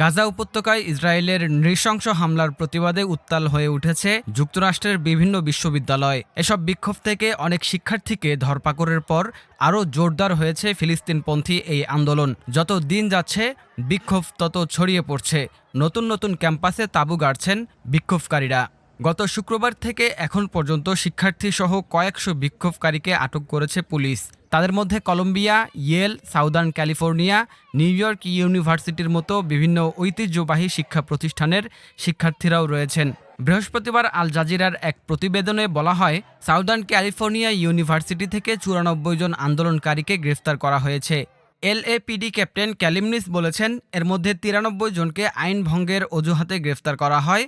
গাজা উপত্যকায় ইসরায়েলের নৃশংস হামলার প্রতিবাদে উত্তাল হয়ে উঠেছে যুক্তরাষ্ট্রের বিভিন্ন বিশ্ববিদ্যালয়। এসব বিক্ষোভ থেকে অনেক শিক্ষার্থীকে ধরপাকড়ের পর আরও জোরদার হয়েছে ফিলিস্তিনপন্থী এই আন্দোলন। যত দিন যাচ্ছে, বিক্ষোভ তত ছড়িয়ে পড়ছে। নতুন নতুন ক্যাম্পাসে তাঁবু গাড়ছেন বিক্ষোভকারীরা। গত শুক্রবার থেকে এখন পর্যন্ত শিক্ষার্থীসহ কয়েকশো বিক্ষোভকারীকে আটক করেছে পুলিশ। তাদের মধ্যে Columbia, Yale, Southern California, New York ইউনিভার্সিটির মতো বিভিন্ন ঐতিহ্যবাহী শিক্ষা প্রতিষ্ঠানের শিক্ষার্থীরাও রয়েছেন। বৃহস্পতিবার আল জাজিরার এক প্রতিবেদনে বলা হয়, সাউদার্ন ক্যালিফোর্নিয়া ইউনিভার্সিটি থেকে চুরানব্বই জন আন্দোলনকারীকে গ্রেফতার করা হয়েছে। এলএপিডি ক্যাপ্টেন ক্যালিমনিস বলেছেন, এর মধ্যে তিরানব্বই জনকে আইন ভঙ্গের অজুহাতে গ্রেফতার করা হয়।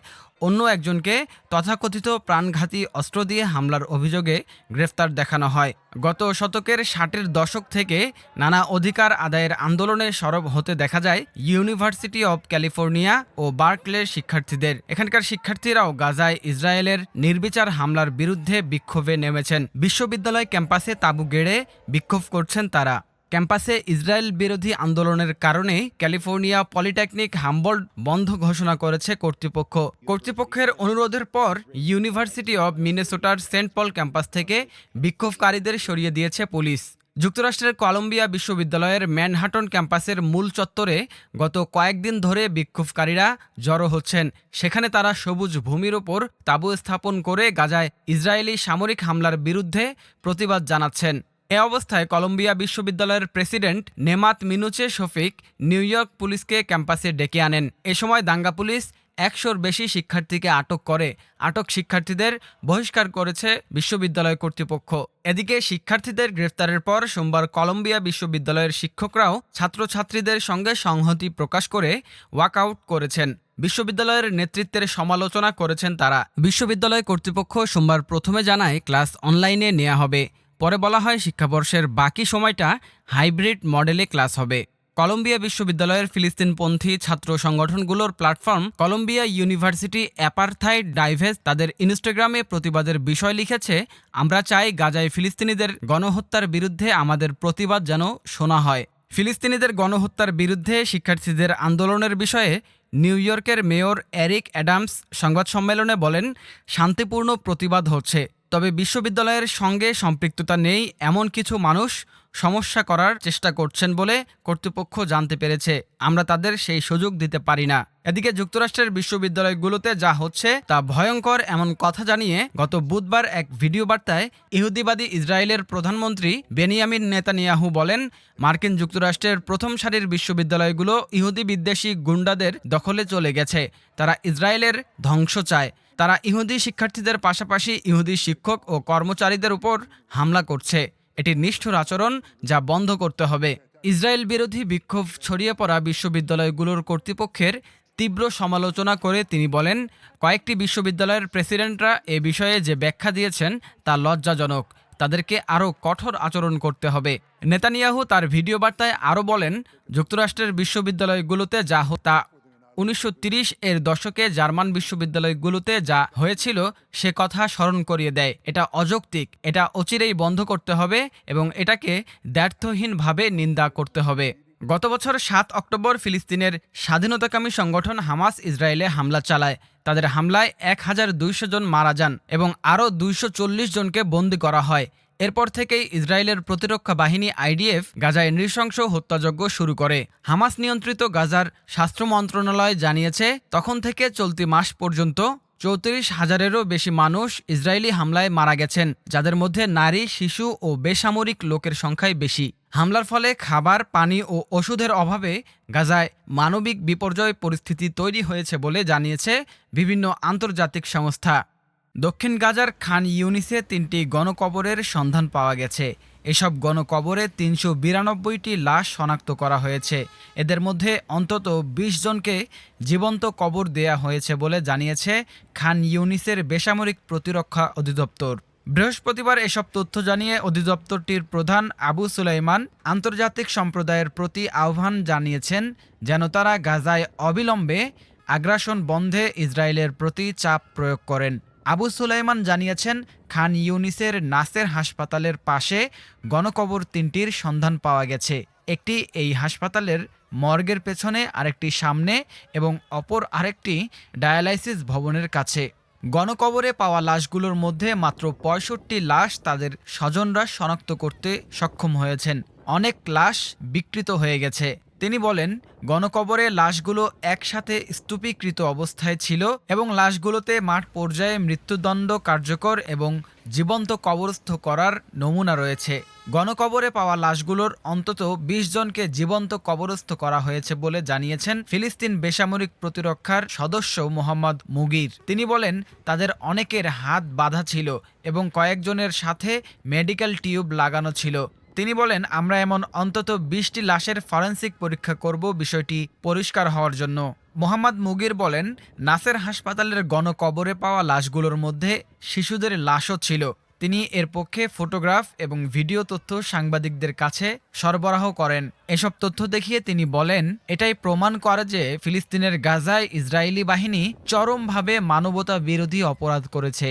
অন্য একজনকে তথাকথিত প্রাণঘাতী অস্ত্র দিয়ে হামলার অভিযোগে গ্রেফতার দেখানো হয়। গত শতকের ষাটের দশক থেকে নানা অধিকার আদায়ের আন্দোলনে সরব হতে দেখা যায় ইউনিভার্সিটি অব ক্যালিফোর্নিয়া ও বার্কলের শিক্ষার্থীদের। এখানকার শিক্ষার্থীরাও গাজায় ইসরায়েলের নির্বিচার হামলার বিরুদ্ধে বিক্ষোভে নেমেছেন। বিশ্ববিদ্যালয় ক্যাম্পাসে তাঁবু গেড়ে বিক্ষোভ করছেন তারা। ক্যাম্পাসে ইসরায়েল বিরোধী আন্দোলনের কারণে ক্যালিফোর্নিয়া পলিটেকনিক হাম্বল্ড বন্ধ ঘোষণা করেছে কর্তৃপক্ষ। কর্তৃপক্ষের অনুরোধের পর ইউনিভার্সিটি অব মিনেসোটার সেন্ট পল ক্যাম্পাস থেকে বিক্ষোভকারীদের সরিয়ে দিয়েছে পুলিশ। যুক্তরাষ্ট্রের কলম্বিয়া বিশ্ববিদ্যালয়ের ম্যানহাটন ক্যাম্পাসের মূল চত্বরে গত কয়েকদিন ধরে বিক্ষোভকারীরা জড়ো হচ্ছেন। সেখানে তারা সবুজ ভূমির ওপর তাঁবু স্থাপন করে গাজায় ইসরায়েলি সামরিক হামলার বিরুদ্ধে প্রতিবাদ জানাচ্ছেন। এ অবস্থায় কলম্বিয়া বিশ্ববিদ্যালয়ের president Nemat Minouche Shafik New York পুলিশকে ক্যাম্পাসে ডেকে আনেন। এ সময় দাঙ্গা পুলিশ একশোর বেশি শিক্ষার্থীকে আটক করে। আটক শিক্ষার্থীদের বহিষ্কার করেছে বিশ্ববিদ্যালয় কর্তৃপক্ষ। এদিকে শিক্ষার্থীদের গ্রেফতারের পর সোমবার কলম্বিয়া বিশ্ববিদ্যালয়ের শিক্ষকরাও ছাত্রছাত্রীদের সঙ্গে সংহতি প্রকাশ করে ওয়াকআউট করেছেন। বিশ্ববিদ্যালয়ের নেতৃত্বের সমালোচনা করেছেন তারা। বিশ্ববিদ্যালয় কর্তৃপক্ষ সোমবার প্রথমে জানায়, ক্লাস অনলাইনে নেওয়া হবে। পরে বলা হয় শিক্ষাবর্ষের বাকি সময়টা হাইব্রিড মডেলে ক্লাস হবে। কলম্বিয়া বিশ্ববিদ্যালয়ের ফিলিস্তিনপন্থী ছাত্র সংগঠনগুলোর platform Columbia University Apartheid Divest তাদের ইনস্টাগ্রামে প্রতিবাদের বিষয় লিখেছে, আমরা চাই গাজায় ফিলিস্তিনিদের গণহত্যার বিরুদ্ধে আমাদের প্রতিবাদ যেন শোনা হয়। ফিলিস্তিনিদের গণহত্যার বিরুদ্ধে শিক্ষার্থীদের আন্দোলনের বিষয়ে নিউ ইয়র্কের মেয়র এরিক অ্যাডামস সংবাদ সম্মেলনে বলেন, শান্তিপূর্ণ প্রতিবাদ হচ্ছে। তবে বিশ্ববিদ্যালয়ের সঙ্গে সম্পৃক্ততা নেই এমন কিছু মানুষ সমস্যা করার চেষ্টা করছেন বলে কর্তৃপক্ষ জানতে পেরেছে। আমরা তাদের সেই সুযোগ দিতে পারি না। এদিকে যুক্তরাষ্ট্রের বিশ্ববিদ্যালয়গুলোতে যা হচ্ছে তা ভয়ঙ্কর এমন কথা জানিয়ে গত বুধবার এক ভিডিও বার্তায় ইহুদিবাদী ইসরায়েলের প্রধানমন্ত্রী বেনিয়ামিন নেতানিয়াহু বলেন, মার্কিন যুক্তরাষ্ট্রের প্রথম সারির বিশ্ববিদ্যালয়গুলো ইহুদি বিদ্বেষী গুন্ডাদের দখলে চলে গেছে। তারা ইসরায়েলের ধ্বংস চায়। তারা ইহুদি শিক্ষার্থীদের পাশাপাশি ইহুদি শিক্ষক ও কর্মচারীদের উপর হামলা করছে। এটি নিষ্ঠুর আচরণ যা বন্ধ করতে হবে। ইসরায়েল বিরোধী বিক্ষোভ ছড়িয়ে পড়া বিশ্ববিদ্যালয়গুলোর কর্তৃপক্ষের তীব্র সমালোচনা করে তিনি বলেন, কয়েকটি বিশ্ববিদ্যালয়ের প্রেসিডেন্টরা এ বিষয়ে যে ব্যাখ্যা দিয়েছেন তা লজ্জাজনক। তাদেরকে আরও কঠোর আচরণ করতে হবে। নেতানিয়াহু তার ভিডিও বার্তায় আরও বলেন, যুক্তরাষ্ট্রের বিশ্ববিদ্যালয়গুলোতে যা তা উনিশশো এর দশকে জার্মান বিশ্ববিদ্যালয়গুলোতে যা হয়েছিল, সে কথা স্মরণ করিয়ে দেয়। এটা অযৌক্তিক, এটা অচিরেই বন্ধ করতে হবে এবং এটাকে দ্ব্যর্থহীনভাবে নিন্দা করতে হবে। গত বছর সাত অক্টোবর ফিলিস্তিনের স্বাধীনতাকামী সংগঠন হামাস ইসরায়েলে হামলা চালায়। তাদের হামলায় এক হাজার দুইশো জন মারা যান এবং আরও দুইশো চল্লিশ জনকে বন্দী করা হয়। এরপর থেকেই ইসরায়েলের প্রতিরক্ষা বাহিনী আইডিএফ গাজায় নৃশংস হত্যাযজ্ঞ শুরু করে। হামাস নিয়ন্ত্রিত গাজার স্বাস্থ্য মন্ত্রণালয় জানিয়েছে, তখন থেকে চলতি মাস পর্যন্ত চৌত্রিশ হাজারেরও বেশি মানুষ ইসরায়েলি হামলায় মারা গেছেন, যাদের মধ্যে নারী, শিশু ও বেসামরিক লোকের সংখ্যাই বেশি। হামলার ফলে খাবার, পানি ও ওষুধের অভাবে গাজায় মানবিক বিপর্যয় পরিস্থিতি তৈরি হয়েছে বলে জানিয়েছে বিভিন্ন আন্তর্জাতিক সংস্থা। দক্ষিণ গাজার খান ইউনিসে তিনটি গণকবরের সন্ধান পাওয়া গেছে। এসব গণকবরে তিনশো বিরানব্বইটি লাশ শনাক্ত করা হয়েছে। এদের মধ্যে অন্তত ২০ জনকে জীবন্ত কবর দেয়া হয়েছে বলে জানিয়েছে খান ইউনিসের বেসামরিক প্রতিরক্ষা অধিদপ্তর। বৃহস্পতিবার এসব তথ্য জানিয়ে অধিদপ্তরটির প্রধান আবু সুলাইমান আন্তর্জাতিক সম্প্রদায়ের প্রতি আহ্বান জানিয়েছেন যেন তারা গাজায় অবিলম্বে আগ্রাসন বন্ধে ইসরায়েলের প্রতি চাপ প্রয়োগ করেন। আবু সুলাইমান জানিয়েছেন, খান ইউনিসের নাসের হাসপাতালের পাশে গণকবর তিনটির সন্ধান পাওয়া গেছে। একটি এই হাসপাতালের মর্গের পেছনে, আরেকটি সামনে এবং অপর আরেকটি ডায়ালাইসিস ভবনের কাছে। গণকবরে পাওয়া লাশগুলোর মধ্যে মাত্র পঁয়ষট্টি লাশ তাদের স্বজনরা শনাক্ত করতে সক্ষম হয়েছেন। অনেক লাশ বিকৃত হয়ে গেছে। তিনি বলেন, গণকবরে লাশগুলো একসাথে স্তূপীকৃত অবস্থায় ছিল এবং লাশগুলোতে মাঠ পর্যায়ে মৃত্যুদণ্ড কার্যকর এবং জীবন্ত কবরস্থ করার নমুনা রয়েছে। গণকবরে পাওয়া লাশগুলোর অন্তত ২০ জনকে জীবন্ত কবরস্থ করা হয়েছে বলে জানিয়েছেন ফিলিস্তিন বেসামরিক প্রতিরক্ষার সদস্য মোহাম্মদ মুগির। তিনি বলেন, তাদের অনেকের হাত বাঁধা ছিল এবং কয়েকজনের সাথে মেডিকেল টিউব লাগানো ছিল। তিনি বলেন, আমরা এমন অন্তত বিশটি লাশের ফরেন্সিক পরীক্ষা করব বিষয়টি পরিষ্কার হওয়ার জন্য। মোহাম্মদ মুগির বলেন, নাসের হাসপাতালের গণকবরে পাওয়া লাশগুলোর মধ্যে শিশুদের লাশও ছিল। তিনি এর পক্ষে ফটোগ্রাফ এবং ভিডিও তথ্য সাংবাদিকদের কাছে সরবরাহ করেন। এসব তথ্য দেখিয়ে তিনি বলেন, এটাই প্রমাণ করে যে ফিলিস্তিনের গাজায় ইসরায়েলি বাহিনী চরমভাবে মানবতা বিরোধী অপরাধ করেছে।